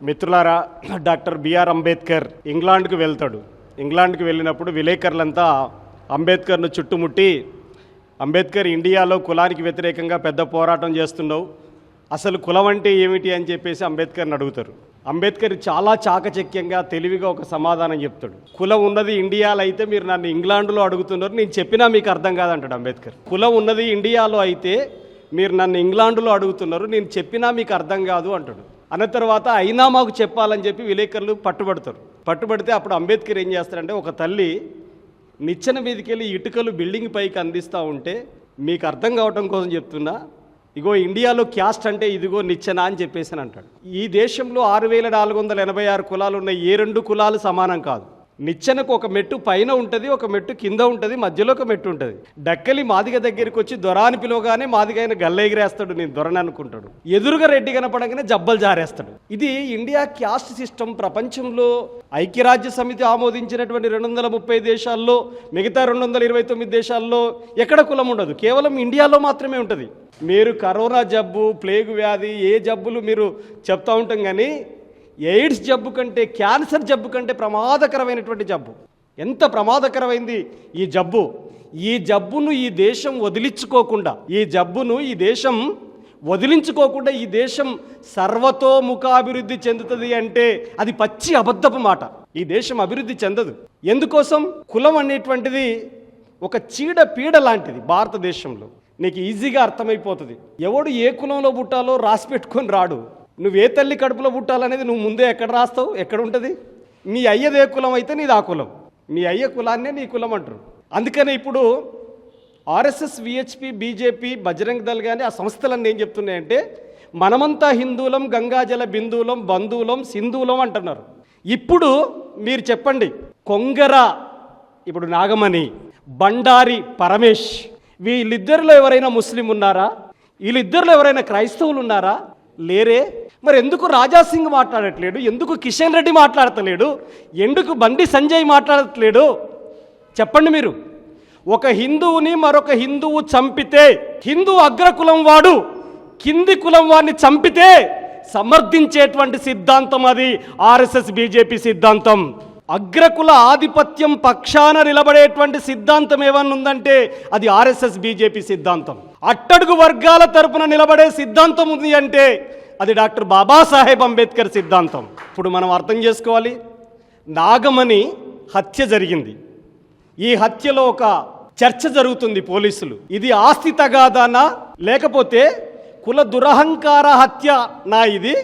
మిత్రులారా doctor BR Ambedkar ఇంగ్లాండ్కు వెళ్తాడు. ఇంగ్లాండ్కి వెళ్ళినప్పుడు విలేకరులంతా అంబేద్కర్ను చుట్టుముట్టి అంబేద్కర్ ఇండియాలో కులానికి వ్యతిరేకంగా పెద్ద పోరాటం చేస్తున్నావు. అసలు కులం అంటే ఏమిటి అని చెప్పేసి అంబేద్కర్ని అడుగుతారు. అంబేద్కర్ చాలా చాకచక్యంగా తెలివిగా ఒక సమాధానం చెప్తాడు. కులం ఉన్నది ఇండియాలో అయితే మీరు నన్ను ఇంగ్లాండ్లో అడుగుతున్నారు నేను చెప్పినా మీకు అర్థం కాదంటాడు అంబేద్కర్. కులం ఉన్నది ఇండియాలో అయితే మీరు నన్ను ఇంగ్లాండ్లో అడుగుతున్నారు నేను చెప్పినా మీకు అర్థం కాదు అంటాడు. అన్న తర్వాత అయినా మాకు చెప్పాలని చెప్పి విలేకరులు పట్టుబడతారు. పట్టుబడితే అప్పుడు అంబేద్కర్ ఏం చేస్తారంటే ఒక తల్లి నిచ్చెన మీదకి వెళ్ళి ఇటుకలు బిల్డింగ్ పైకి అందిస్తూ ఉంటే మీకు అర్థం కావటం కోసం చెప్తున్నా ఇగో ఇండియాలో క్యాస్ట్ అంటే ఇదిగో నిచ్చెన అని చెప్పేసి అని అంటాడు. ఈ దేశంలో ఆరు వేల నాలుగు వందల ఎనభై ఆరు కులాలు ఉన్నాయి ఏ రెండు కులాలు సమానం కాదు. నిచ్చెనకు ఒక మెట్టు పైన ఉంటుంది ఒక మెట్టు కింద ఉంటుంది మధ్యలో ఒక మెట్టు ఉంటుంది. డక్కలి మాదిగ దగ్గరికి వచ్చి దొర అని పిలవగానే మాదిగ ఆయన గల్ల ఎగిరేస్తాడు నేను దొరని అనుకుంటాడు. ఎదురుగా రెడ్డి కనపడగానే జబ్బలు జారేస్తాడు. ఇది ఇండియా క్యాస్ట్ సిస్టమ్ ప్రపంచంలో ఐక్యరాజ్య సమితి ఆమోదించినటువంటి రెండు వందల ముప్పై దేశాల్లో మిగతా రెండు వందల ఇరవై తొమ్మిది దేశాల్లో ఎక్కడ కులం ఉండదు. కేవలం ఇండియాలో మాత్రమే ఉంటుంది. మీరు కరోనా జబ్బు ప్లేగు వ్యాధి ఏ జబ్బులు మీరు చెప్తా ఉంటాం కానీ ఎయిడ్స్ జబ్బు కంటే క్యాన్సర్ జబ్బు కంటే ప్రమాదకరమైనటువంటి జబ్బు. ఎంత ప్రమాదకరమైంది ఈ జబ్బు? ఈ జబ్బును ఈ దేశం వదిలించుకోకుండా ఈ జబ్బును ఈ దేశం వదిలించుకోకుండా ఈ దేశం సర్వతోముఖాభివృద్ధి చెందుతుంది అంటే అది పచ్చి అబద్ధపు మాట. ఈ దేశం అభివృద్ధి చెందదు. ఎందుకోసం? కులం అనేటువంటిది ఒక చీడ పీడ లాంటిది భారతదేశంలో. నీకు ఈజీగా అర్థమైపోతుంది. ఎవడు ఏ కులంలో పుట్టాలో రాసి పెట్టుకొని రాడు. నువ్వు ఏ తల్లి కడుపులో పుట్టాలనేది నువ్వు ముందే ఎక్కడ రాస్తావు? ఎక్కడ ఉంటుంది? మీ అయ్యది ఏ కులం అయితే నీది ఆ కులం. మీ అయ్య కులాన్నే నీ కులం అంటారు. అందుకనే ఇప్పుడు RSS VHP BJP Bajrang Dal కానీ ఆ సంస్థలన్నీ ఏం చెప్తున్నాయంటే మనమంతా హిందువులం గంగాజల బిందువులం బంధువులం సింధువులం అంటున్నారు. ఇప్పుడు మీరు చెప్పండి కొంగర ఇప్పుడు నాగమణి బండారి పరమేష్ వీళ్ళిద్దరిలో ఎవరైనా ముస్లిం ఉన్నారా? వీళ్ళిద్దరిలో ఎవరైనా క్రైస్తవులు ఉన్నారా? లేరే? మరి ఎందుకు రాజాసింగ్ మాట్లాడట్లేడు? ఎందుకు కిషన్ రెడ్డి మాట్లాడతలేడు? ఎందుకు బండి సంజయ్ మాట్లాడట్లేడు? చెప్పండి మీరు. ఒక హిందువుని మరొక హిందువు చంపితే హిందూ అగ్రకులం వాడు కింది కులం వాడిని చంపితే సమర్థించేటువంటి సిద్ధాంతం అది ఆర్ఎస్ఎస్ బీజేపీ సిద్ధాంతం. అగ్రకుల ఆధిపత్యం పక్షాన నిలబడేటువంటి సిద్ధాంతం ఏమన్నా ఉందంటే అది ఆర్ఎస్ఎస్ బీజేపీ సిద్ధాంతం. అట్టడుగు వర్గాల తరపున నిలబడే సిద్ధాంతం ఉంది అంటే అది డాక్టర్ బాబాసాహెబ్ అంబేద్కర్ సిద్ధాంతం. ఇప్పుడు మనం అర్థం చేసుకోవాలి. నాగమణి హత్య జరిగింది. ఈ హత్యలో ఒక చర్చ జరుగుతుంది పోలీసులు. ఇది ఆస్తి తగాదానా? లేకపోతే కుల దురహంకార హత్య నా ఇది?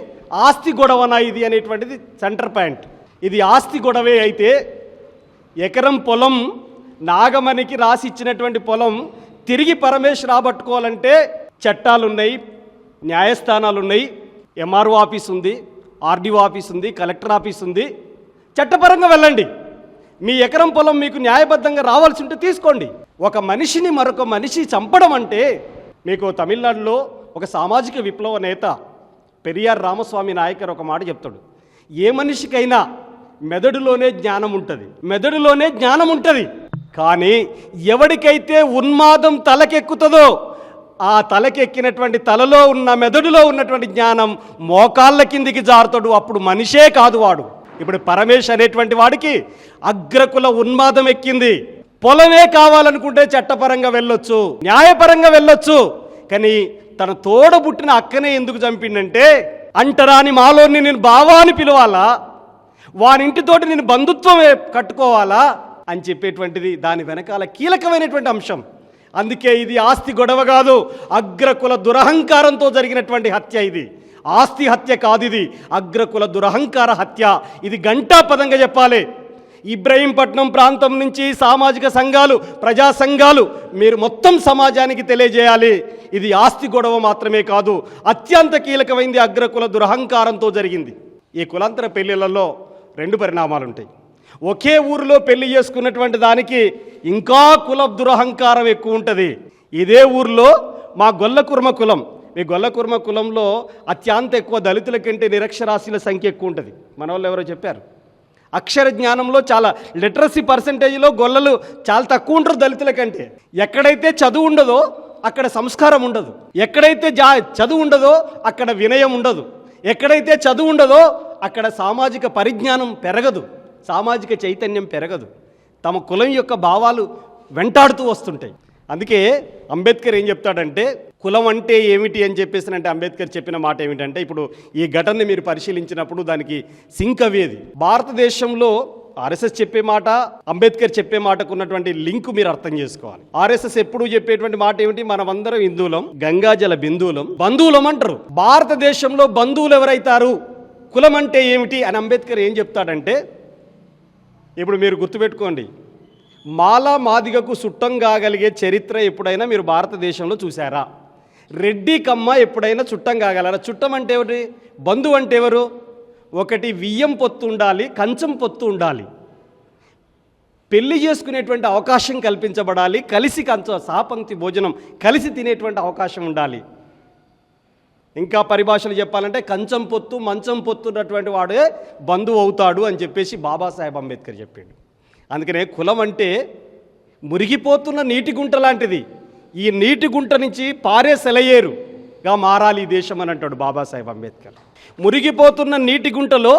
ఆస్తి గొడవనా ఇది అనేటువంటిది సెంటర్ పాయింట్. ఇది ఆస్తి గొడవే అయితే ఎకరం పొలం నాగమణికి రాసి ఇచ్చినటువంటి పొలం తిరిగి పరమేశ్ రాబట్టుకోవాలంటే చట్టాలు ఉన్నాయి న్యాయస్థానాలు ఉన్నాయి ఎంఆర్ఓ ఆఫీస్ ఉంది ఆర్డీఓ ఆఫీస్ ఉంది కలెక్టర్ ఆఫీస్ ఉంది. చట్టపరంగా వెళ్ళండి. మీ ఎకరం పొలం మీకు న్యాయబద్ధంగా రావాల్సి ఉంటే తీసుకోండి. ఒక మనిషిని మరొక మనిషి చంపడం అంటే మీకు తమిళనాడులో ఒక సామాజిక విప్లవ నేత పెరియార్ రామస్వామి నాయకర్ ఒక మాట చెప్తాడు. ఏ మనిషికైనా మెదడులోనే జ్ఞానం ఉంటుంది. మెదడులోనే జ్ఞానం ఉంటుంది. కానీ ఎవడికైతే ఉన్మాదం తలకెక్కుతుందో ఆ తలకెక్కినటువంటి తలలో ఉన్న మెదడులో ఉన్నటువంటి జ్ఞానం మోకాళ్ళ కిందికి జారుతాడు. అప్పుడు మనిషే కాదు వాడు. ఇప్పుడు పరమేశ్ అనేటువంటి వాడికి అగ్రకుల ఉన్మాదం ఎక్కింది. పొలమే కావాలనుకుంటే చట్టపరంగా వెళ్ళొచ్చు న్యాయపరంగా వెళ్ళొచ్చు. కానీ తన తోడబుట్టిన అక్కనే ఎందుకు చంపిండంటే అంటరాని మాలోని నేను బావా అని పిలవాలా? వానింటితోటి నేను బంధుత్వమే కట్టుకోవాలా? అని చెప్పేటువంటిది దాని వెనకాల కీలకమైనటువంటి అంశం. అందుకే ఇది ఆస్తి గొడవ కాదు అగ్రకుల దురహంకారంతో జరిగినటువంటి హత్య ఇది. ఆస్తి హత్య కాదు ఇది అగ్రకుల దురహంకార హత్య. ఇది గంటా పదంగా చెప్పాలి. ఇబ్రహీంపట్నం ప్రాంతం నుంచి సామాజిక సంఘాలు ప్రజా సంఘాలు మీరు మొత్తం సమాజానికి తెలియజేయాలి. ఇది ఆస్తి గొడవ మాత్రమే కాదు అత్యంత కీలకమైంది అగ్రకుల దురహంకారంతో జరిగింది. ఈ కులాంతర పెళ్ళిళ్ళలో రెండు పరిణామాలు ఉంటాయి ఒకే ఊరిలో పెళ్ళి చేసుకున్నటువంటి దానికి ఇంకా కుల దురహంకారం ఎక్కువ ఉంటుంది. ఇదే ఊరిలో మా గొల్లకుర్మ కులం. మీ గొల్లకుర్మ కులంలో అత్యంత ఎక్కువ దళితుల కంటే నిరక్షరాస్యుల సంఖ్య ఎక్కువ ఉంటుంది. మన వాళ్ళు ఎవరో చెప్పారు. అక్షర జ్ఞానంలో చాలా లిటరసీ పర్సంటేజ్లో గొల్లలు చాలా తక్కువ ఉంటారు దళితుల కంటే. ఎక్కడైతే చదువు ఉండదో అక్కడ సంస్కారం ఉండదు. ఎక్కడైతే జా చదువు ఉండదో అక్కడ వినయం ఉండదు. ఎక్కడైతే చదువు ఉండదో అక్కడ సామాజిక పరిజ్ఞానం పెరగదు. సామాజిక చైతన్యం పెరగదు. తమ కులం యొక్క భావాలు వెంటాడుతూ వస్తుంటాయి. అందుకే అంబేద్కర్ ఏం చెప్తాడంటే కులం అంటే ఏమిటి అని చెప్పేసి అంటే అంబేద్కర్ చెప్పిన మాట ఏమిటంటే ఇప్పుడు ఈ ఘటనని మీరు పరిశీలించినప్పుడు దానికి సింక్ అయ్యేది భారతదేశంలో ఆర్ఎస్ఎస్ చెప్పే మాట అంబేద్కర్ చెప్పే మాటకు ఉన్నటువంటి లింక్ మీరు అర్థం చేసుకోవాలి. ఆర్ఎస్ఎస్ ఎప్పుడు చెప్పేటువంటి మాట ఏమిటి? మనమందరం హిందువులం గంగాజల బిందువులం బంధువులం అంటారు. భారతదేశంలో బంధువులు ఎవరైతారు? కులం అంటే ఏమిటి? అని అంబేద్కర్ ఏం చెప్తాడంటే ఇప్పుడు మీరు గుర్తుపెట్టుకోండి. మాల మాదిగకు సుట్టం కాగలిగే చరిత్ర ఎప్పుడైనా మీరు భారతదేశంలో చూసారా రెడ్డి కమ్మ ఎప్పుడైనా చుట్టం కాగలరా? చుట్టం అంటే ఎవరి బంధువు అంటే ఎవరు? ఒకటి వియ్యం పొత్తు ఉండాలి కంచం పొత్తు ఉండాలి. పెళ్ళి చేసుకునేటువంటి అవకాశం కల్పించబడాలి కలిసి కంచ సాపంక్తి భోజనం కలిసి తినేటువంటి అవకాశం ఉండాలి. ఇంకా పరిభాషలు చెప్పాలంటే కంచం పొత్తు మంచం పొత్తున్నటువంటి వాడే బంధువు అవుతాడు అని చెప్పేసి బాబాసాహెబ్ అంబేద్కర్ చెప్పాడు. అందుకనే కులం అంటే మురిగిపోతున్న నీటి గుంట లాంటిది. ఈ నీటి గుంట నుంచి పారే సెలయేరుగా మారాలి ఈ దేశం అని అంటాడు బాబాసాహెబ్ అంబేద్కర్. మురిగిపోతున్న నీటి గుంటలో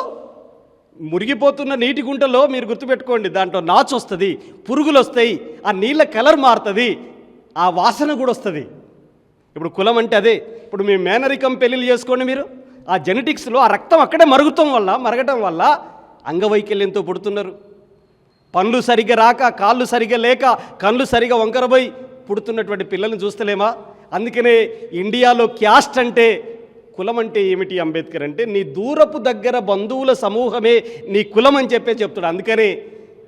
మురిగిపోతున్న నీటి గుంటలో మీరు గుర్తుపెట్టుకోండి దాంట్లో నాచు వస్తుంది పురుగులు వస్తాయి ఆ నీళ్ళ కలర్ మారుతుంది ఆ వాసన కూడా వస్తుంది. ఇప్పుడు కులం అంటే అదే. ఇప్పుడు మీ మేనరికం పెళ్ళిళ్ళు చేసుకోండి మీరు. ఆ జెనెటిక్స్లో ఆ రక్తం అక్కడే మరుగుతాం వల్ల మరగటం వల్ల అంగవైకల్యంతో పుడుతున్నారు. పనులు సరిగ్గా రాక కాళ్ళు సరిగ్గా లేక కళ్ళు సరిగ్గా వంకరబోయి పుడుతున్నటువంటి పిల్లల్ని చూస్తలేమా? అందుకనే ఇండియాలో క్యాస్ట్ అంటే కులం అంటే ఏమిటి అంబేద్కర్ అంటే నీ దూరపు దగ్గర బంధువుల సమూహమే నీ కులం అని చెప్పే చెప్తాడు. అందుకనే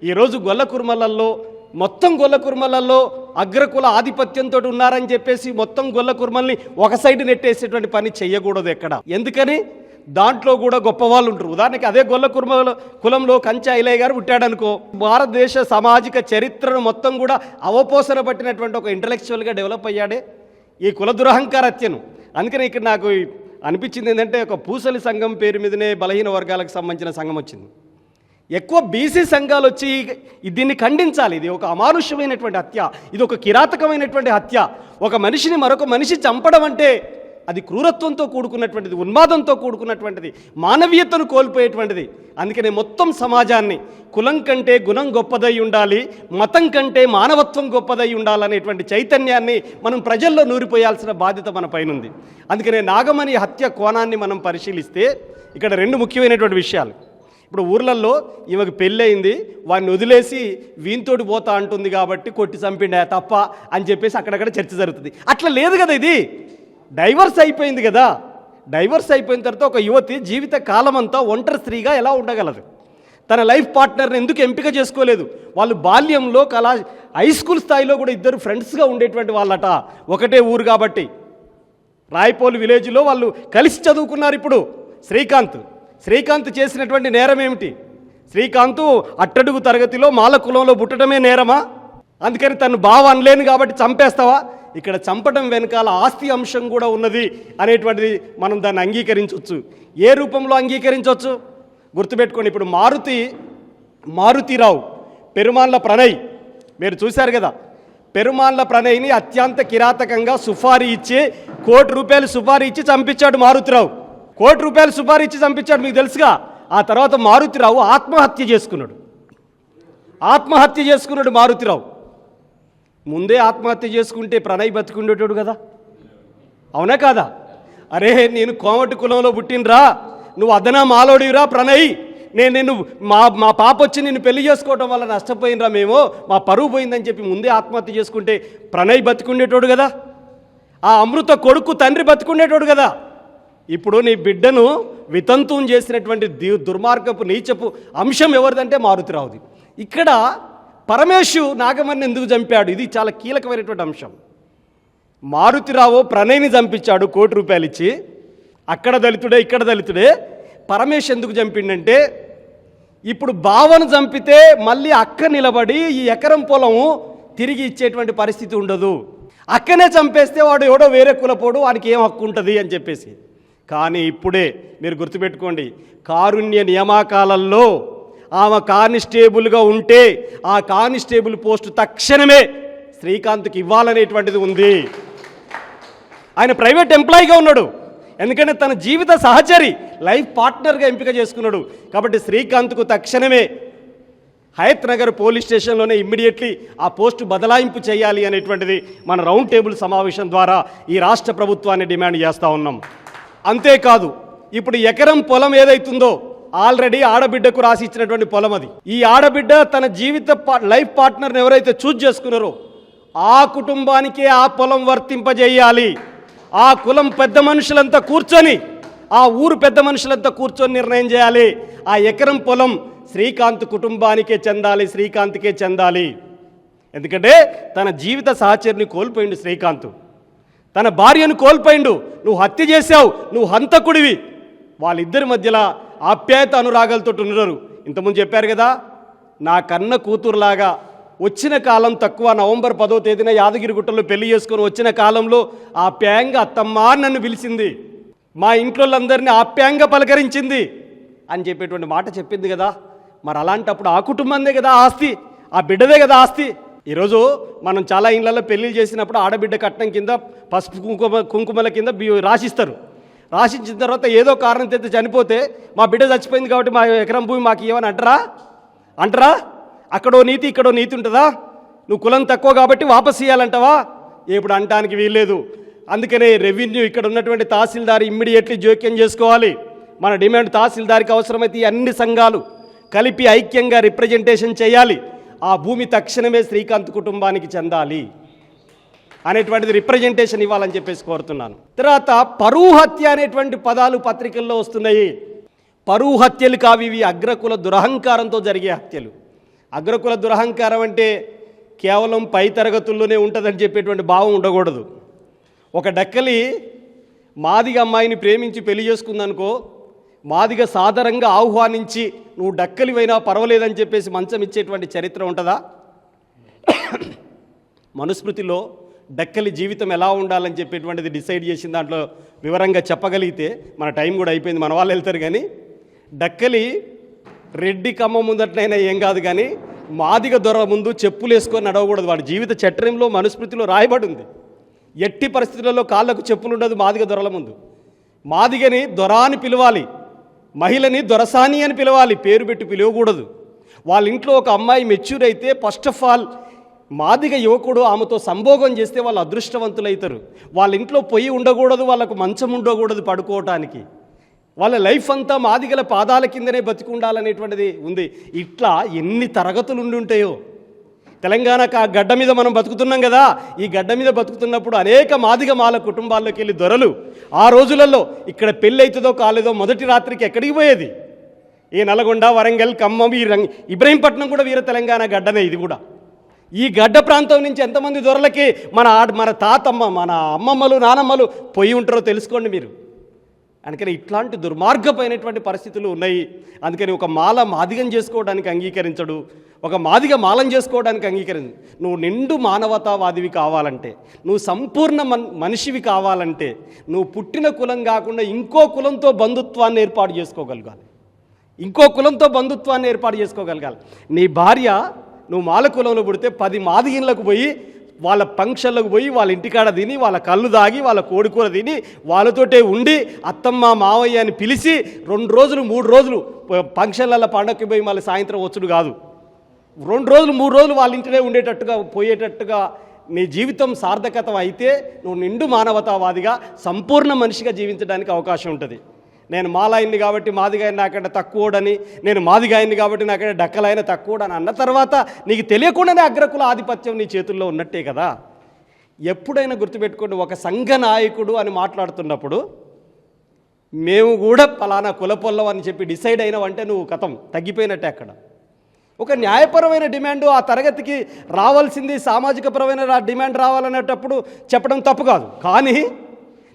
ఈరోజు గొల్ల కుర్మలల్లో మొత్తం గొల్ల కుర్మలలో అగ్రకుల ఆధిపత్యంతో ఉన్నారని చెప్పేసి మొత్తం గొల్ల కుర్మల్ని ఒక సైడ్ నెట్టేసేటువంటి పని చెయ్యకూడదు ఎక్కడ. ఎందుకని? దాంట్లో కూడా గొప్పవాళ్ళు ఉంటారు. ఉదాహరణకి అదే గొల్ల కుర్మ కులంలో కంచా ఇలయ్య గారు పుట్టాడనుకో భారతదేశ సామాజిక చరిత్రను మొత్తం కూడా అవపోసన పట్టినటువంటి ఒక ఇంటలెక్చువల్గా డెవలప్ అయ్యాడే ఈ కుల దురహంకార హత్యను అందుకని ఇక్కడ నాకు అనిపించింది ఏంటంటే ఒక పూసలి సంఘం పేరు మీదనే బలహీన వర్గాలకు సంబంధించిన సంఘం వచ్చింది. ఎక్కువ బీసీ సంఘాలు వచ్చి దీన్ని ఖండించాలి. ఇది ఒక అమానుష్యమైనటువంటి హత్య. ఇది ఒక కిరాతకమైనటువంటి హత్య. ఒక మనిషిని మరొక మనిషి చంపడం అంటే అది క్రూరత్వంతో కూడుకున్నటువంటిది ఉన్మాదంతో కూడుకున్నటువంటిది మానవీయతను కోల్పోయేటువంటిది. అందుకనే మొత్తం సమాజాన్ని కులం కంటే గుణం గొప్పదై ఉండాలి మతం కంటే మానవత్వం గొప్పదై ఉండాలనేటువంటి చైతన్యాన్ని మనం ప్రజల్లో నూరిపోయాల్సిన బాధ్యత మన పైనుంది. అందుకనే నాగమణి హత్య కోణాన్ని మనం పరిశీలిస్తే ఇక్కడ రెండు ముఖ్యమైనటువంటి విషయాలు. ఇప్పుడు ఊర్లల్లో ఈమెకు పెళ్ళయింది వాడిని వదిలేసి వీనితోటి పోతా అంటుంది కాబట్టి కొట్టి చంపిండా తప్ప అని చెప్పేసి అక్కడక్కడ చర్చ జరుగుతుంది. అట్లా లేదు కదా ఇది. డైవర్స్ అయిపోయింది కదా. డైవర్స్ అయిపోయిన తర్వాత ఒక యువతి జీవిత కాలం అంతా ఒంటరి స్త్రీగా ఎలా ఉండగలదు? తన లైఫ్ పార్ట్నర్ని ఎందుకు ఎంపిక చేసుకోలేదు? వాళ్ళు బాల్యంలో కళా హై స్కూల్ స్థాయిలో కూడా ఇద్దరు ఫ్రెండ్స్గా ఉండేటువంటి వాళ్ళట. ఒకటే ఊరు కాబట్టి. రాయపోలు విలేజ్లో వాళ్ళు కలిసి చదువుకున్నారు ఇప్పుడు. శ్రీకాంత్. శ్రీకాంత్ చేసినటువంటి నేరం ఏమిటి? శ్రీకాంత్ అట్టడుగు తరగతిలో మాల కులంలో పుట్టడమే నేరమా? అందుకని తను బావ అనలేను కాబట్టి చంపేస్తావా? ఇక్కడ చంపడం వెనకాల ఆస్తి అంశం కూడా ఉన్నది అనేటువంటిది మనం దాన్ని అంగీకరించవచ్చు ఏ రూపంలో అంగీకరించవచ్చు గుర్తుపెట్టుకోండి ఇప్పుడు మారుతి మారుతిరావు పెరుమాన్ల ప్రణయ్. మీరు చూశారు కదా పెరుమాన్ల ప్రణయ్ని అత్యంత కిరాతకంగా సుఫారీ ఇచ్చి కోటి రూపాయలు సుఫారీ ఇచ్చి చంపించాడు మారుతిరావు. కోటి రూపాయలు సుపారీ ఇచ్చి చంపించాడు మీకు తెలుసుగా. ఆ తర్వాత మారుతిరావు ఆత్మహత్య చేసుకున్నాడు. ఆత్మహత్య చేసుకున్నాడు మారుతిరావు. ముందే ఆత్మహత్య చేసుకుంటే ప్రణయ్ బతికుండేటోడు కదా. అవునా కాదా? అరే నేను కోమటి కులంలో పుట్టినరా? నువ్వు అదనా మాలోడివిరా ప్రణయ్? నేను నిన్ను మా మా పాప వచ్చి నిన్ను పెళ్ళి చేసుకోవడం వల్ల నష్టపోయినరా మేము? మా పరువు పోయిందని చెప్పి ముందే ఆత్మహత్య చేసుకుంటే ప్రణయ్ బతికుండేటోడు కదా. ఆ అమృత కొడుకు తండ్రి బతికుండేటోడు కదా. ఇప్పుడు నీ బిడ్డను వితంతుం చేసినటువంటి ది- దుర్మార్గపు నీచపు అంశం ఎవరిదంటే మారుతిరావుది. ఇక్కడ పరమేశు నాగమణ్ణి ఎందుకు చంపాడు? ఇది చాలా కీలకమైనటువంటి అంశం. మారుతిరావు ప్రణయ్ని చంపించాడు కోటి రూపాయలు ఇచ్చి అక్కడ దళితుడే ఇక్కడ దళితుడే. పరమేశ్ ఎందుకు చంపిండంటే ఇప్పుడు బావను చంపితే మళ్ళీ అక్క నిలబడి ఈ ఎకరం పొలము తిరిగి ఇచ్చేటువంటి పరిస్థితి ఉండదు. అక్కనే చంపేస్తే వాడు ఎవడో వేరే కులపోడు వాడికి ఏం హక్కు ఉంటుంది అని చెప్పేసి. కానీ ఇప్పుడే మీరు గుర్తుపెట్టుకోండి కారుణ్య నియామకాలలో ఆమె కానిస్టేబుల్గా ఉంటే ఆ కానిస్టేబుల్ పోస్టు తక్షణమే శ్రీకాంత్కి ఇవ్వాలనేటువంటిది ఉంది. ఆయన ప్రైవేట్ ఎంప్లాయీగా ఉన్నాడు. ఎందుకంటే తన జీవిత సహచరి లైఫ్ పార్ట్నర్గా ఎంపిక చేసుకున్నాడు. కాబట్టి శ్రీకాంత్కు తక్షణమే హయత్ నగర్ పోలీస్ స్టేషన్లోనే ఇమ్మీడియట్లీ ఆ పోస్టు బదలాయింపు చేయాలి అనేటువంటిది మన రౌండ్ టేబుల్ సమావేశం ద్వారా ఈ రాష్ట్ర ప్రభుత్వాన్ని డిమాండ్ చేస్తూ ఉన్నాం. అంతేకాదు ఇప్పుడు ఎకరం పొలం ఏదైతుందో ఆల్రెడీ ఆడబిడ్డకు రాసి ఇచ్చినటువంటి పొలం అది. ఈ ఆడబిడ్డ తన జీవిత లైఫ్ పార్ట్నర్ని ఎవరైతే చూజ్ చేసుకున్నారో ఆ కుటుంబానికే ఆ పొలం వర్తింపజేయాలి. ఆ కులం పెద్ద మనుషులంతా కూర్చొని ఆ ఊరు పెద్ద మనుషులంతా కూర్చొని నిర్ణయం చేయాలి. ఆ ఎకరం పొలం శ్రీకాంత్ కుటుంబానికే చెందాలి శ్రీకాంత్కే చెందాలి. ఎందుకంటే తన జీవిత సహచరిని కోల్పోయిండు శ్రీకాంత్. తన భార్యను కోల్పోయిండు. నువ్వు హత్య చేశావు. నువ్వు హంతకుడివి. వాళ్ళిద్దరి మధ్యలో ఆప్యాయత అనురాగాలతో ఉన్నారు ఇంతకుముందు చెప్పారు కదా నా కన్న కూతురులాగా వచ్చిన కాలం తక్కువ నవంబర్ పదో తేదీన యాదగిరిగుట్టలో పెళ్ళి చేసుకొని వచ్చిన కాలంలో ఆప్యాయంగా అత్తమ్మ నన్ను పిలిచింది. మా ఇంట్లోళ్ళందరినీ ఆప్యాయంగా పలకరించింది. అని చెప్పేటువంటి మాట చెప్పింది కదా. మరి అలాంటప్పుడు ఆ కుటుంబందే కదా ఆస్తి. ఆ బిడ్డదే కదా ఆస్తి. ఈరోజు మనం చాలా ఇళ్ళలో పెళ్ళి చేసినప్పుడు ఆడబిడ్డ కట్నం కింద పసుపు కుంకుమ కుంకుమల కింద బి- రాసిస్తారు. రాసించిన తర్వాత ఏదో కారణం తెచ్చి చనిపోతే మా బిడ్డ చచ్చిపోయింది కాబట్టి మా ఎకరం భూమి మాకు ఇవ్వని అంటారా? అంటారా? అక్కడో నీతి ఇక్కడో నీతి ఉంటుందా? నువ్వు కులం తక్కువ కాబట్టి వాపస్ ఇవ్వాలంటావా ఇప్పుడు అంటానికి వీల్లేదు. అందుకనే రెవెన్యూ ఇక్కడ ఉన్నటువంటి తహసీల్దార్ ఇమ్మీడియట్లీ జోక్యం చేసుకోవాలి. మన డిమాండ్ తహసీల్దార్కి అవసరమైతే అన్ని సంఘాలు కలిపి ఐక్యంగా రిప్రజెంటేషన్ చేయాలి. ఆ భూమి తక్షణమే శ్రీకాంత్ కుటుంబానికి చెందాలి అనేటువంటిది రిప్రజెంటేషన్ ఇవ్వాలని చెప్పేసి కోరుతున్నాను. తర్వాత పరువు హత్య అనేటువంటి పదాలు పత్రికల్లో వస్తున్నాయి. పరువు హత్యలు కావి ఇవి అగ్రకుల దురహంకారంతో జరిగే హత్యలు. అగ్రకుల దురహంకారం అంటే కేవలం పై తరగతుల్లోనే ఉంటుందని చెప్పేటువంటి భావం ఉండకూడదు. ఒక డక్కలి మాదిగ అమ్మాయిని ప్రేమించి పెళ్ళి చేసుకుందనుకో మాదిగ సాదరంగా ఆహ్వానించి నువ్వు డక్కలివైనా పర్వాలేదని చెప్పేసి మంచం ఇచ్చేటువంటి చరిత్ర ఉంటుందా? మనుస్మృతిలో డక్కలి జీవితం ఎలా ఉండాలని చెప్పేటువంటిది డిసైడ్ చేసిన దాంట్లో వివరంగా చెప్పగలిగితే మన టైం కూడా అయిపోయింది మన వాళ్ళు వెళ్తారు కానీ డక్కలి రెడ్డి కమ్మ ముందట్లైనా ఏం కాదు కానీ మాదిగ దొర ముందు చెప్పులు వేసుకొని నడవకూడదు. వాడి జీవిత చట్టంలో మనుస్మృతిలో రాయబడి ఉంది. ఎట్టి పరిస్థితులలో కాళ్ళకు చెప్పులు ఉండదు మాదిగ దొరల ముందు. మాదిగని దొర అని పిలవాలి. మహిళని దొరసాని అని పిలవాలి పేరు పెట్టి పిలవకూడదు. వాళ్ళ ఇంట్లో ఒక అమ్మాయి మెచ్యూర్ అయితే ఫస్ట్ ఆఫ్ ఆల్ మాదిగ యువకుడు ఆమెతో సంభోగం చేస్తే వాళ్ళు అదృష్టవంతులవుతారు వాళ్ళ ఇంట్లో పొయ్యి ఉండకూడదు వాళ్ళకు మంచం ఉండకూడదు పడుకోవటానికి. వాళ్ళ లైఫ్ అంతా మాదిగల పాదాల కిందనే బతికుండాలనేటువంటిది ఉంది. ఇట్లా ఎన్ని తరగతులు ఉండి ఉంటాయో. తెలంగాణకు ఆ గడ్డ మీద మనం బతుకుతున్నాం కదా. ఈ గడ్డ మీద బతుకుతున్నప్పుడు అనేక మాదిగ మాల కుటుంబాల్లోకి వెళ్ళి దొరలు. ఆ రోజులలో ఇక్కడ పెళ్ళి అవుతుందో కాలేదో మొదటి రాత్రికి ఎక్కడికి పోయేది? ఈ నల్గొండ వరంగల్ ఖమ్మం ఈ రంగ్ ఇబ్రహీంపట్నం కూడా వీర తెలంగాణ గడ్డనే ఇది కూడా. ఈ గడ్డ ప్రాంతం నుంచి ఎంతమంది దొరలకి మన ఆ మన తాతమ్మ మన అమ్మమ్మలు నానమ్మలు పోయి ఉంటారో తెలుసుకోండి మీరు. అందుకని ఇట్లాంటి దుర్మార్గమైనటువంటి పరిస్థితులు ఉన్నాయి. అందుకని ఒక మాల మాదిగం చేసుకోవడానికి అంగీకరించడు. ఒక మాదిగ మాలం చేసుకోవడానికి అంగీకరించు నువ్వు నిండు మానవతావాదివి కావాలంటే నువ్వు సంపూర్ణ మన్ మనిషివి కావాలంటే నువ్వు పుట్టిన కులం కాకుండా ఇంకో కులంతో బంధుత్వాన్ని ఏర్పాటు చేసుకోగలగాలి. ఇంకో కులంతో బంధుత్వాన్ని ఏర్పాటు చేసుకోగలగాలి. నీ భార్య నువ్వు మాల కులంలో పుడితే పది మాదిగిన్లకు పోయి వాళ్ళ ఫంక్షన్లకు పోయి వాళ్ళ ఇంటికాడ తిని వాళ్ళ కళ్ళు దాగి వాళ్ళ కోడికూర తిని వాళ్ళతోటే ఉండి అత్తమ్మ మావయ్య అని పిలిచి రెండు రోజులు మూడు రోజులు ఫంక్షన్లలో పండగకి పోయి మళ్ళీ సాయంత్రం వచ్చుడు కాదు. రెండు రోజులు మూడు రోజులు వాళ్ళ ఇంటినే ఉండేటట్టుగా పోయేటట్టుగా నీ జీవితం సార్థకతం అయితే నువ్వు నిండు మానవతావాదిగా సంపూర్ణ మనిషిగా జీవించడానికి అవకాశం ఉంటుంది. నేను మాలాయిని కాబట్టి మాదిగాయని నాకంటే తక్కువడని నేను మాదిగాయని కాబట్టి నాకంటే డక్కలైన తక్కువడని అన్న తర్వాత నీకు తెలియకుండానే అగ్రకుల ఆధిపత్యం నీ చేతుల్లో ఉన్నట్టే కదా. ఎప్పుడైనా గుర్తుపెట్టుకోండి ఒక సంఘ నాయకుడు అని మాట్లాడుతున్నప్పుడు మేము కూడా పలానా కులపొల్లం అని చెప్పి డిసైడ్ అయినావంటే నువ్వు కథం తగ్గిపోయినట్టే అక్కడ. ఒక న్యాయపరమైన డిమాండ్ ఆ తరగతికి రావాల్సింది సామాజిక పరమైన రా- డిమాండ్ రావాలనేటప్పుడు చెప్పడం తప్పు కాదు. కానీ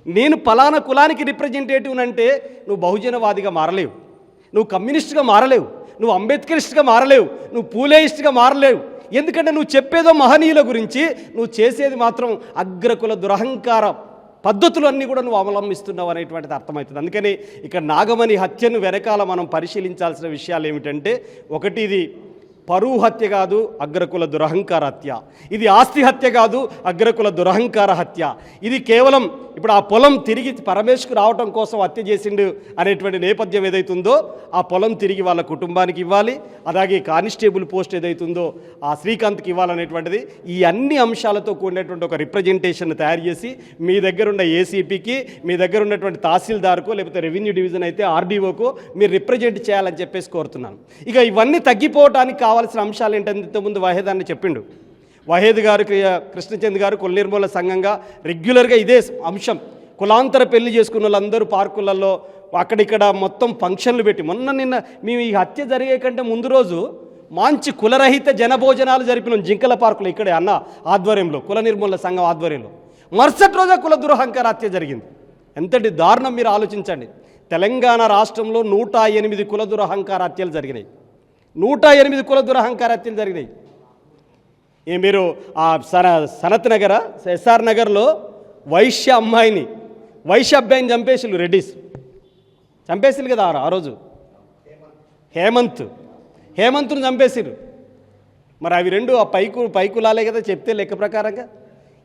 నేను పలానా కులానికి రిప్రజెంటేటివ్ అంటే నువ్వు బహుజనవాదిగా మారలేవు. నువ్వు కమ్యూనిస్ట్గా మారలేవు. నువ్వు అంబేద్కరిస్ట్గా మారలేవు. నువ్వు పూలేయిస్ట్గా మారలేవు. ఎందుకంటే నువ్వు చెప్పేదో మహనీయుల గురించి నువ్వు చేసేది మాత్రం అగ్రకుల దురహంకార పద్ధతులు అన్నీ కూడా నువ్వు అవలంబిస్తున్నావు అనేటువంటిది అర్థమవుతుంది. అందుకని ఇక్కడ నాగమణి హత్యను వెనకాల మనం పరిశీలించాల్సిన విషయాలు ఏమిటంటే ఒకటి ఇది పరువు హత్య కాదు అగ్రకుల దురహంకార హత్య. ఇది ఆస్తి హత్య కాదు అగ్రకుల దురహంకార హత్య. ఇది కేవలం ఇప్పుడు ఆ పొలం తిరిగి పరమేశ్కు రావటం కోసం హత్య చేసిండు అనేటువంటి నేపథ్యం ఏదైతుందో ఆ పొలం తిరిగి వాళ్ళ కుటుంబానికి ఇవ్వాలి అలాగే కానిస్టేబుల్ పోస్ట్ ఏదైతుందో ఆ శ్రీకాంత్కి ఇవ్వాలనేటువంటిది ఈ అన్ని అంశాలతో కూడినటువంటి ఒక రిప్రజెంటేషన్ తయారు చేసి మీ దగ్గర ఉన్న ఏసీపీకి మీ దగ్గర ఉన్నటువంటి తహసీల్దార్కు లేకపోతే రెవెన్యూ డివిజన్ అయితే ఆర్డీఓకు మీరు రిప్రజెంట్ చేయాలని చెప్పేసి కోరుతున్నాను. ఇక ఇవన్నీ తగ్గిపోవటానికి కావాల్సిన అంశాలు ఏంటంటే ఇంతకుముందు వాహేదాన్ని చెప్పిండు. వహేద్ గారు కృష్ణచంద్ గారు కుల నిర్మూలన సంఘంగా రెగ్యులర్గా ఇదే అంశం. కులాంతర పెళ్ళి చేసుకున్న వాళ్ళందరూ పార్కులలో అక్కడిక్కడ మొత్తం ఫంక్షన్లు పెట్టి మొన్న నిన్న మేము ఈ హత్య జరిగే కంటే ముందు రోజు మంచి కులరహిత జనభోజనాలు జరిపినాం జింకల పార్కులో ఇక్కడే అన్న ఆధ్వర్యంలో కుల నిర్మూలన సంఘం ఆధ్వర్యంలో. మరుసటి రోజే కుల దురహంకార హత్య జరిగింది. ఎంతటి దారుణం మీరు ఆలోచించండి. తెలంగాణ రాష్ట్రంలో నూట ఎనిమిది కుల దురహంకార హత్యలు జరిగినాయి. నూట ఎనిమిది కుల దురహంకార హత్యలు జరిగినాయి. ఏ మీరు ఆ సన సనత్ నగర ఎస్ఆర్ నగర్లో వైశ్య అమ్మాయిని వైశ్య అబ్బాయిని చంపేసిల్లు రెడ్డిస్. చంపేసిల్లు కదా ఆ రోజు? హేమంత్. హేమంత్ను చంపేసిరు మరి అవి రెండు ఆ పైకు పైకులాలే కదా చెప్తే లెక్క ప్రకారంగా?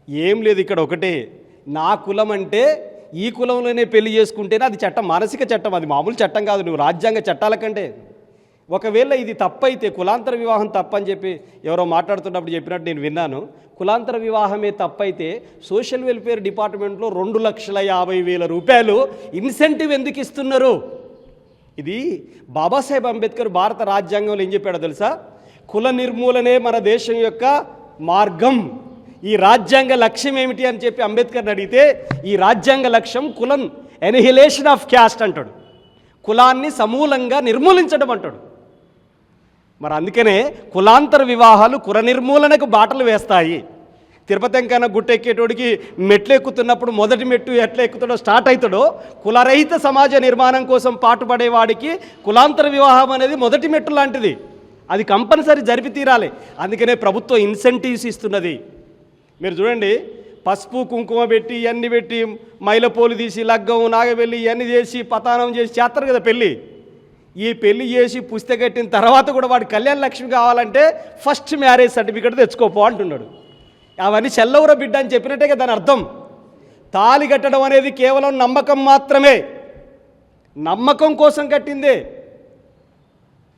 ఏం లేదు ఇక్కడ ఒకటే. నా కులం అంటే ఈ కులంలోనే పెళ్ళి చేసుకుంటేనే అది చట్టం మానసిక చట్టం అది మామూలు చట్టం కాదు నువ్వు రాజ్యాంగ చట్టాల కంటే. ఒకవేళ ఇది తప్పైతే కులాంతర వివాహం తప్పని చెప్పి ఎవరో మాట్లాడుతున్నప్పుడు చెప్పినట్టు నేను విన్నాను. కులాంతర వివాహమే తప్పైతే సోషల్ వెల్ఫేర్ డిపార్ట్మెంట్లో రెండు లక్షల యాభై వేల రూపాయలు ఇన్సెంటివ్ ఎందుకు ఇస్తున్నారు? ఇది బాబాసాహెబ్ అంబేద్కర్ భారత రాజ్యాంగంలో ఏం చెప్పాడో తెలుసా? కుల నిర్మూలనే మన దేశం యొక్క మార్గం. ఈ రాజ్యాంగ లక్ష్యం ఏమిటి అని చెప్పి అంబేద్కర్ని అడిగితే ఈ రాజ్యాంగ లక్ష్యం కులం ఎనిహిలేషన్ ఆఫ్ క్యాస్ట్ అంటాడు. కులాన్ని సమూలంగా నిర్మూలించడం అంటాడు. మరి అందుకనే కులాంతర వివాహాలు కుల నిర్మూలనకు బాటలు వేస్తాయి. తిరుపతి వెంకన్న గుట్టెక్కేటోడికి మెట్లు ఎక్కుతున్నప్పుడు మొదటి మెట్టు ఎట్లా ఎక్కుతాడో స్టార్ట్ అవుతాడో కులరహిత సమాజ నిర్మాణం కోసం పాటుపడేవాడికి కులాంతర వివాహం అనేది మొదటి మెట్టు లాంటిది. అది కంపల్సరీ జరిపి తీరాలి. అందుకనే ప్రభుత్వం ఇన్సెంటివ్స్ ఇస్తున్నది. మీరు చూడండి పసుపు కుంకుమ పెట్టి ఇవన్నీ పెట్టి మైలపోలు తీసి లగ్గం నాగవెల్లి ఇవన్నీ చేసి పతానం చేసి చేస్తారు కదా పెళ్ళి. ఈ పెళ్ళి చేసి పుస్తక కట్టిన తర్వాత కూడా వాడు కళ్యాణ లక్ష్మి కావాలంటే ఫస్ట్ మ్యారేజ్ సర్టిఫికేట్ తెచ్చుకోపో అంటున్నాడు. అవన్నీ చెల్లవుర బిడ్డ అని చెప్పినట్టే దాని అర్థం. తాలి కట్టడం అనేది కేవలం నమ్మకం మాత్రమే. నమ్మకం కోసం కట్టిందే.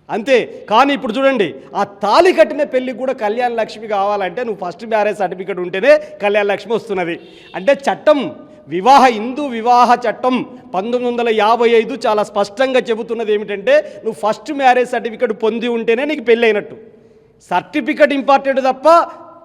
అంతే. కానీ ఇప్పుడు చూడండి ఆ తాలి కట్టిన పెళ్ళి కూడా కళ్యాణ లక్ష్మి కావాలంటే నువ్వు ఫస్ట్ మ్యారేజ్ సర్టిఫికెట్ ఉంటేనే కళ్యాణ లక్ష్మి వస్తున్నది. అంటే చట్టం వివాహ హిందూ వివాహ చట్టం పంతొమ్మిది వందల యాభై ఐదు చాలా స్పష్టంగా చెబుతున్నది ఏమిటంటే నువ్వు ఫస్ట్ మ్యారేజ్ సర్టిఫికేట్ పొంది ఉంటేనే నీకు పెళ్ళైనట్టు. సర్టిఫికెట్ సర్టిఫికేట్ ఇంపార్టెంట్ తప్ప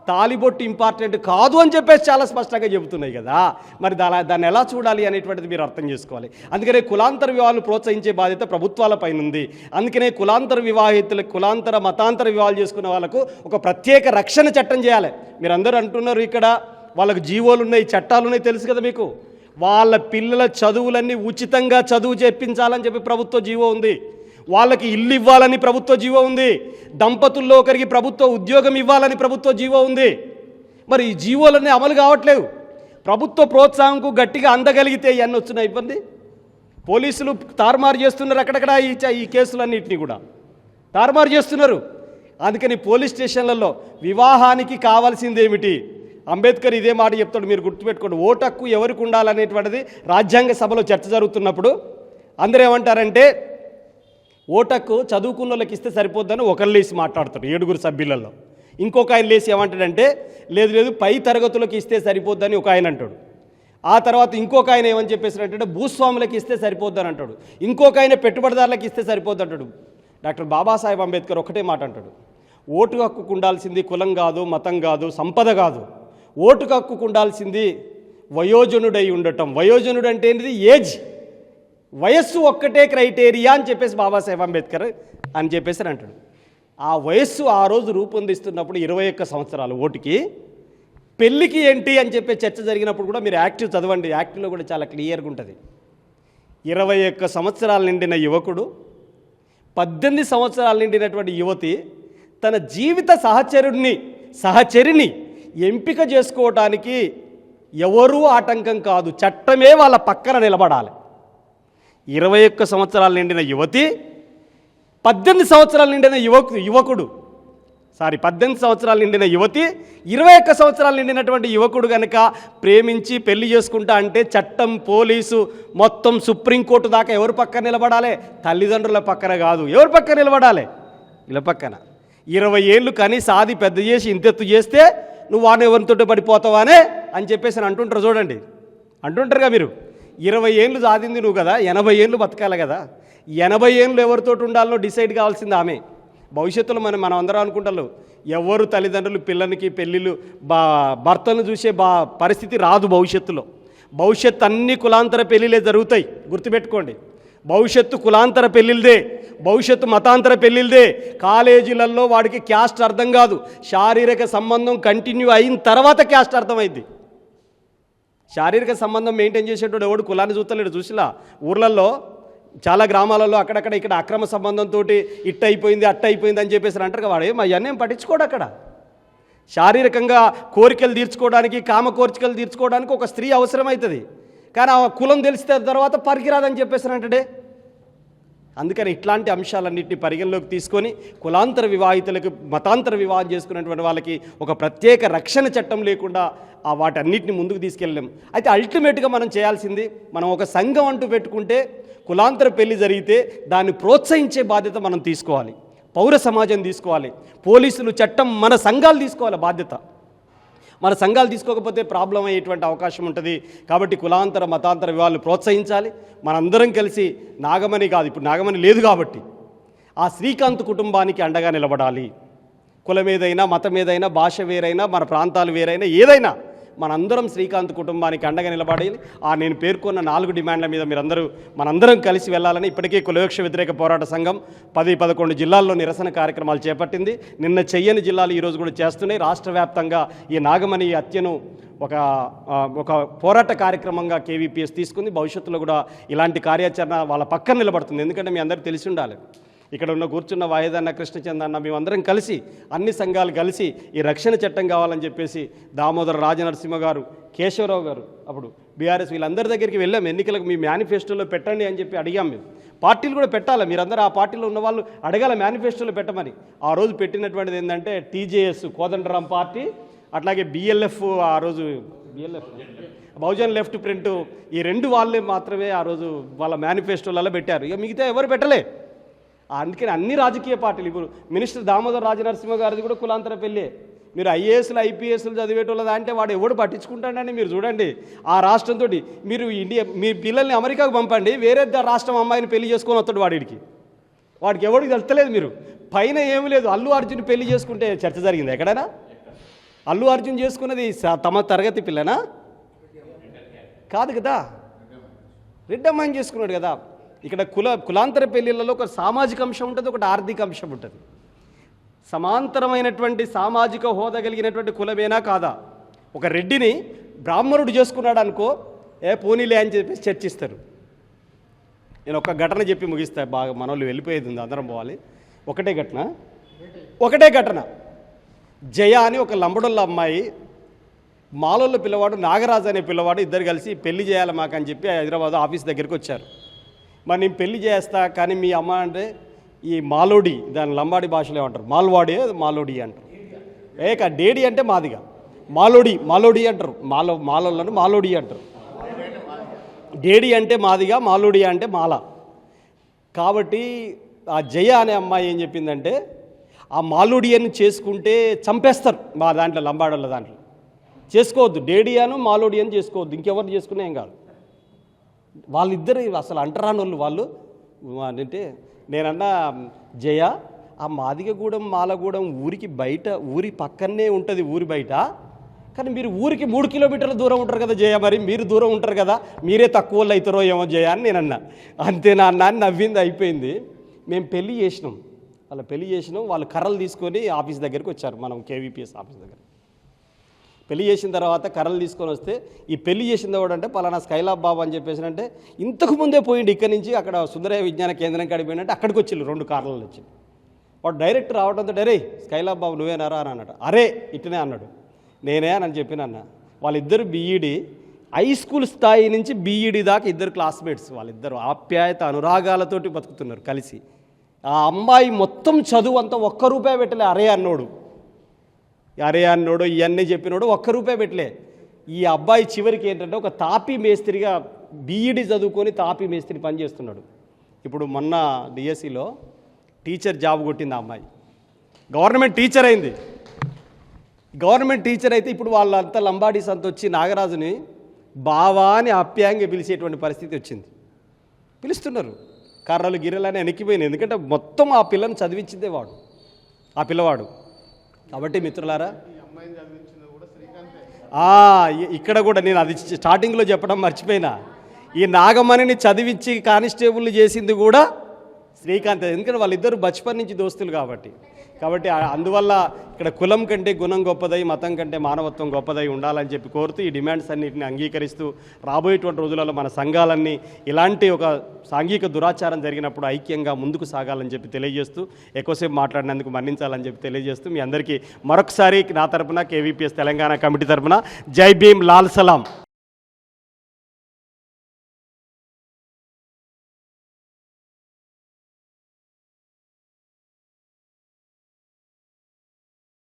తాలిబొట్టు ఇంపార్టెంట్ కాదు అని చెప్పేసి చాలా స్పష్టంగా చెబుతున్నాయి కదా. మరి దా దాన్ని ఎలా చూడాలి అనేటువంటిది మీరు అర్థం చేసుకోవాలి. అందుకనే కులాంతర వివాహాలు ప్రోత్సహించే బాధ్యత ప్రభుత్వాలపైన ఉంది. అందుకనే కులాంతర వివాహితులకు కులాంతర మతాంతర వివాహాలు చేసుకున్న వాళ్ళకు ఒక ప్రత్యేక రక్షణ చట్టం చేయాలి. మీరందరూ అంటున్నారు ఇక్కడ వాళ్ళకు జీవోలు ఉన్నాయి చట్టాలు ఉన్నాయి తెలుసు కదా మీకు? వాళ్ళ పిల్లల చదువులన్నీ ఉచితంగా చదువు చెప్పించాలని చెప్పి ప్రభుత్వ జీవో ఉంది. వాళ్ళకి ఇల్లు ఇవ్వాలని ప్రభుత్వ జీవో ఉంది. దంపతుల్లో ఒకరికి ప్రభుత్వ ఉద్యోగం ఇవ్వాలని ప్రభుత్వ జీవో ఉంది. మరి ఈ జీవోలన్నీ అమలు కావట్లేవు. ప్రభుత్వ ప్రోత్సాహంకు గట్టిగా అందగలిగితే ఇవన్నీ వచ్చిన ఇబ్బంది? పోలీసులు తారుమారు చేస్తున్నారు అక్కడక్కడ ఈ ఈ కేసులన్నింటినీ కూడా. తారుమారు చేస్తున్నారు. అందుకని పోలీస్ స్టేషన్లలో వివాహానికి కావాల్సింది ఏమిటి అంబేద్కర్ ఇదే మాట చెప్తాడు మీరు గుర్తుపెట్టుకోండి. ఓటు హక్కు ఎవరికి ఉండాలనేటువంటిది రాజ్యాంగ సభలో చర్చ జరుగుతున్నప్పుడు అందరూ ఏమంటారంటే ఓటక్కు చదువుకున్న వాళ్ళకి ఇస్తే సరిపోద్దని ఒకరు లేచి మాట్లాడతారు ఏడుగురు సభ్యులలో. ఇంకొక ఆయన లేచి ఏమంటాడంటే లేదు లేదు పై తరగతులకు ఇస్తే సరిపోద్దని ఒక ఆయన అంటాడు. ఆ తర్వాత ఇంకొక ఆయన ఏమని చెప్పేసారంటే భూస్వాములకు ఇస్తే సరిపోద్దని అంటాడు. ఇంకొక ఆయన పెట్టుబడిదారులకు ఇస్తే సరిపోద్ది అంటాడు. డాక్టర్ బాబాసాహెబ్ అంబేద్కర్ ఒకటే మాట అంటాడు. ఓటు హక్కుకు ఉండాల్సింది కులం కాదు మతం కాదు సంపద కాదు. ఓటు హక్కుకు ఉండాల్సింది వయోజనుడై ఉండటం. వయోజనుడు అంటే ఏంటిది? ఏజ్. వయస్సు ఒక్కటే క్రైటీరియా అని చెప్పేసి బాబాసాహెబ్ అంబేద్కర్ అని చెప్పేసి అంటాడు. ఆ వయస్సు ఆ రోజు రూపొందిస్తున్నప్పుడు ఇరవై ఒక్క సంవత్సరాలు ఓటుకి. పెళ్ళికి ఏంటి అని చెప్పే చర్చ జరిగినప్పుడు కూడా మీరు యాక్టివ్ చదవండి. యాక్టివ్లో కూడా చాలా క్లియర్గా ఉంటుంది. ఇరవై ఒక్క సంవత్సరాలు నిండిన యువకుడు పద్దెనిమిది సంవత్సరాలు నిండినటువంటి యువతి తన జీవిత సహచరుడిని సహచరిని ఎంపిక చేసుకోవటానికి ఎవరూ ఆటంకం కాదు. చట్టమే వాళ్ళ పక్కన నిలబడాలి. ఇరవై ఒక్క సంవత్సరాలు నిండిన యువతి పద్దెనిమిది సంవత్సరాలు నిండిన యువకు యువకుడు. సారీ పద్దెనిమిది సంవత్సరాలు నిండిన యువతి ఇరవై ఒక్క సంవత్సరాలు నిండినటువంటి యువకుడు కనుక ప్రేమించి పెళ్ళి చేసుకుంటా అంటే చట్టం పోలీసు మొత్తం సుప్రీంకోర్టు దాకా ఎవరు పక్కన నిలబడాలి? తల్లిదండ్రుల పక్కన కాదు. ఎవరు పక్కన నిలబడాలి? ఇలా పక్కన. ఇరవై ఏళ్ళు కని ఆది పెద్ద చేసి ఇంతెత్తు చేస్తే నువ్వు వాడిని ఎవరితో పడిపోతావానే అని చెప్పేసి అని అంటుంటారు చూడండి. అంటుంటారుగా మీరు. ఇరవై ఏళ్ళు సాధింది నువ్వు కదా ఎనభై ఏళ్ళు బతకాలి కదా. ఎనభై ఏళ్ళు ఎవరితో ఉండాలో డిసైడ్ కావాల్సింది ఆమె. భవిష్యత్తులో మనం మనం అందరం అనుకుంటారు ఎవరు తల్లిదండ్రులు పిల్లలకి పెళ్ళిళ్ళు బా భర్తను చూసే బా పరిస్థితి రాదు భవిష్యత్తులో. భవిష్యత్తు అన్ని కులాంతర పెళ్ళిళ్ళే జరుగుతాయి. గుర్తుపెట్టుకోండి. భవిష్యత్తు కులాంతర పెళ్ళిళ్ళదే భవిష్యత్తు మతాంతర పెళ్ళిళ్ళదే కాలేజీలలో వాడికి క్యాస్ట్ అర్థం కాదు. శారీరక సంబంధం కంటిన్యూ అయిన తర్వాత క్యాస్ట్ అర్థమైంది శారీరక సంబంధం మెయింటైన్ చేసేటోడు ఎవడు కులాన్ని చూస్తలేడు చూసిలా? ఊర్లలో చాలా గ్రామాలలో అక్కడక్కడ ఇక్కడ అక్రమ సంబంధంతో ఇట్ట అయిపోయింది అట్ట అయిపోయింది అని చెప్పేసి అంటారు వాడు. ఏం అవన్నీ ఏం పట్టించుకోడు అక్కడ. శారీరకంగా కోరికలు తీర్చుకోవడానికి కామ కోరికలు తీర్చుకోవడానికి ఒక స్త్రీ అవసరమవుతుంది కానీ ఆ కులం తెలిస్తే తర్వాత పరికిరాదని చెప్పేసానంటే అందుకని ఇట్లాంటి అంశాలన్నింటినీ పరిగణలోకి తీసుకొని కులాంతర వివాహితులకు మతాంతర వివాహం చేసుకున్నటువంటి వాళ్ళకి ఒక ప్రత్యేక రక్షణ చట్టం లేకుండా ఆ వాటన్నిటిని ముందుకు తీసుకెళ్ళలేం. అయితే అల్టిమేట్గా మనం చేయాల్సింది మనం ఒక సంఘం అంటూ పెట్టుకుంటే కులాంతర పెళ్ళి జరిగితే దాన్ని ప్రోత్సహించే బాధ్యత మనం తీసుకోవాలి. పౌర సమాజం తీసుకోవాలి. పోలీసులు చట్టం మన సంఘాలు తీసుకోవాలి బాధ్యత. మన సంఘాలు తీసుకోకపోతే ప్రాబ్లం అయ్యేటువంటి అవకాశం ఉంటుంది. కాబట్టి కులాంతర మతాంతర వివాహాలు ప్రోత్సహించాలి. మనందరం కలిసి నాగమణి కాదు ఇప్పుడు నాగమణి లేదు కాబట్టి ఆ శ్రీకాంత్ కుటుంబానికి అండగా నిలబడాలి. కులం ఏదైనా మతం ఏదైనా భాష వేరైనా మన ప్రాంతాలు వేరైనా ఏదైనా మనందరం శ్రీకాంత్ కుటుంబానికి అండగా నిలబడి ఆ నేను పేర్కొన్న నాలుగు డిమాండ్ల మీద మీరందరూ మనందరం కలిసి వెళ్ళాలని ఇప్పటికే కులవక్ష వ్యతిరేక పోరాట సంఘం పది పదకొండు జిల్లాల్లో నిరసన కార్యక్రమాలు చేపట్టింది. నిన్న చెయ్యని జిల్లాలు ఈరోజు కూడా చేస్తున్నాయి. రాష్ట్ర వ్యాప్తంగా ఈ నాగమణి హత్యను ఒక ఒక పోరాట కార్యక్రమంగా కేవీపీఎస్ తీసుకుంది. భవిష్యత్తులో కూడా ఇలాంటి కార్యాచరణ వాళ్ళ పక్కన నిలబడుతుంది. ఎందుకంటే మీ అందరికీ తెలిసి ఉండాలి. ఇక్కడ ఉన్న కూర్చున్న వాయిదన్న కృష్ణచంద్ర అన్న మేమందరం కలిసి అన్ని సంఘాలు కలిసి ఈ రక్షణ చట్టం కావాలని చెప్పేసి దామోదర రాజనరసింహ గారు కేశవరావు గారు అప్పుడు బీఆర్ఎస్ వీళ్ళందరి దగ్గరికి వెళ్ళాం. ఎన్నికలకు మీ మేనిఫెస్టోలో పెట్టండి అని చెప్పి అడిగాం మేము. పార్టీలు కూడా పెట్టాలి? మీరందరూ ఆ పార్టీలో ఉన్న వాళ్ళు అడగాల మేనిఫెస్టోలో పెట్టమని? ఆ రోజు పెట్టినటువంటిది ఏంటంటే టీజేఎస్ కోదండరాం పార్టీ అట్లాగే బిఎల్ఎఫ్ ఆ రోజు బిఎల్ఎఫ్? బహుజన్ లెఫ్ట్ ప్రింట్ ఈ రెండు వాళ్ళే మాత్రమే ఆ రోజు వాళ్ళ మేనిఫెస్టోలలో పెట్టారు. ఇక మిగతా ఎవరు పెట్టలే. అందుకని అన్ని రాజకీయ పార్టీలు ఇప్పుడు మినిస్టర్ దామోదర్ రాజనరసింహ గారిది కూడా కులాంతర పెళ్ళే. మీరు ఐఏఎస్లు ఐపీఎస్లు చదివేటోళ్ళదా అంటే వాడు ఎవడు పట్టించుకుంటాడని మీరు చూడండి. ఆ రాష్ట్రంతో మీరు ఇండియా మీ పిల్లల్ని అమెరికాకు పంపండి వేరే రాష్ట్రం అమ్మాయిని పెళ్ళి చేసుకొని వస్తాడు వాడికి వాడికి ఎవడికి తెలుస్తలేదు మీరు. పైన ఏమీ లేదు. అల్లు అర్జున్ పెళ్ళి చేసుకుంటే చర్చ జరిగింది ఎక్కడైనా? అల్లు అర్జున్ చేసుకున్నది తమ తరగతి పిల్లనా? కాదు కదా. రెడ్డమ్మాయిని చేసుకున్నాడు కదా. ఇక్కడ కుల కులాంతర పెళ్ళిళ్ళలో ఒక సామాజిక అంశం ఉంటుంది ఒకటి ఆర్థిక అంశం ఉంటుంది. సమాంతరమైనటువంటి సామాజిక హోదా కలిగినటువంటి కులమేనా కాదా? ఒక రెడ్డిని బ్రాహ్మణుడు చేసుకున్నాడు అనుకో ఏ పోనీలే అని చెప్పేసి చర్చిస్తారు. నేను ఒక ఘటన చెప్పి ముగిస్తా బాగా మనోళ్ళు వెళ్ళిపోయేది ఉంది అందరం పోవాలి. ఒకటే ఘటన? ఒకటే ఘటన. జయ అని ఒక లంబడోళ్ళ అమ్మాయి మాలోళ్ళ పిల్లవాడు నాగరాజు అనే పిల్లవాడు ఇద్దరు కలిసి పెళ్ళి చేయాలి మాకు అని చెప్పి హైదరాబాద్ ఆఫీస్ దగ్గరికి వచ్చారు. మరి నేను పెళ్ళి చేస్తా కానీ మీ అమ్మ అంటే ఈ మాలోడి దాని లంబాడి భాషలో ఏమంటారు మాల్వాడి మాలోడి అంటారు. ఏక డేడి అంటే మాదిగా. మాలోడి మాలోడి అంటారు. మాలో మాలోళ్ళను మాలోడి అంటారు. డేడి అంటే మాదిగా మాలోడి అంటే మాల. కాబట్టి ఆ జయ అనే అమ్మాయి ఏం చెప్పిందంటే ఆ మాలోడియన్ చేసుకుంటే చంపేస్తారు మా దాంట్లో లంబాడోళ్ళ దాంట్లో. చేసుకోవద్దు. డేడియాను మాలోడియన్ చేసుకోవద్దు. ఇంకెవరు చేసుకునే ఏం కాదు. వాళ్ళిద్దరు అసలు అంటరానోళ్ళు వాళ్ళు వాళ్ళు అంటే నేనన్నా జయ ఆ మాదిగగూడెం మాలగూడెం ఊరికి బయట ఊరి పక్కనే ఉంటుంది ఊరి బయట. కానీ మీరు ఊరికి మూడు కిలోమీటర్ల దూరం ఉంటారు కదా జయ మరి మీరు దూరం ఉంటారు కదా మీరే తక్కువ వాళ్ళు అవుతారో ఏమో జయ అని నేను అన్నా అంతేనా అన్నా అని నవ్వింది అయిపోయింది. మేము పెళ్ళి చేసినాం. వాళ్ళ పెళ్ళి చేసినాం వాళ్ళు కర్రలు తీసుకొని ఆఫీస్ దగ్గరికి వచ్చారు మనం కేవీపీఎస్ ఆఫీస్ దగ్గర. పెళ్ళి చేసిన తర్వాత కర్రలు తీసుకొని వస్తే ఈ పెళ్ళి చేసింది ఎవడంటే పలానా స్కైలాబ్ బాబు అని చెప్పేసి అంటే ఇంతకు ముందే పోయిండు ఇక్కడి నుంచి అక్కడ సుందరయ్య విజ్ఞాన కేంద్రం కాడికి అక్కడికి వచ్చిళ్ళు రెండు కార్లలో వచ్చి వాడు డైరెక్ట్ రావడంతో డరే స్కైలాబ్ బాబు నువ్వేనారా? అని అన్నాడు. అరే ఇట్టనే అన్నాడు. నేనే అని చెప్పిన అన్న వాళ్ళిద్దరు బీఈడి హై స్కూల్ స్థాయి నుంచి బీఈడి దాకా ఇద్దరు క్లాస్మేట్స్ వాళ్ళిద్దరు ఆప్యాయత అనురాగాలతోటి బతుకుతున్నారు కలిసి. ఆ అమ్మాయి మొత్తం చదువు అంతా ఒక్క రూపాయి పెట్టలే అరే అన్నోడు. అరే అన్నోడు ఇవన్నీ చెప్పినోడు ఒక్క రూపాయి పెట్టలే. ఈ అబ్బాయి చివరికి ఏంటంటే ఒక తాపీ మేస్త్రిగా బీఈడి చదువుకొని తాపీ మేస్త్రి పని చేస్తున్నాడు. ఇప్పుడు మొన్న డిఎస్సిలో టీచర్ జాబ్ కొట్టింది ఆ అమ్మాయి. గవర్నమెంట్ టీచర్ అయింది. గవర్నమెంట్ టీచర్ అయితే ఇప్పుడు వాళ్ళంతా లంబాడీస్ అంత వచ్చి నాగరాజుని బావా అని ఆప్యాయంగా పిలిచేటువంటి పరిస్థితి వచ్చింది. పిలుస్తున్నారు. కర్రలు గిర్రలు అని వెనక్కిపోయినాయి ఎందుకంటే మొత్తం ఆ పిల్లని చదివించిందే వాడు. ఆ పిల్లవాడు. కాబట్టి మిత్రులారా ఇక్కడ కూడా నేను అది స్టార్టింగ్లో చెప్పడం మర్చిపోయినా. ఈ నాగమణిని చదివించి కానిస్టేబుల్ చేసింది కూడా శ్రీకాంత్. ఎందుకంటే వాళ్ళిద్దరు బచ్పన్ నుంచి దోస్తులు కాబట్టి. కాబట్టి అందువల్ల ఇక్కడ కులం కంటే గుణం గొప్పదై మతం కంటే మానవత్వం గొప్పదై ఉండాలని చెప్పి కోరుతూ ఈ డిమాండ్స్ అన్నింటిని అంగీకరిస్తూ రాబోయేటువంటి రోజులలో మన సంఘాలన్నీ ఇలాంటి ఒక సాంఘిక దురాచారం జరిగినప్పుడు ఐక్యంగా ముందుకు సాగాలని చెప్పి తెలియజేస్తూ ఎక్కువసేపు మాట్లాడినందుకు మన్నించాలని చెప్పి తెలియజేస్తూ మీ అందరికీ మరొకసారి నా తరపున కేవీపీఎస్ తెలంగాణ కమిటీ తరపున జై భీమ్ లాల్ సలాం.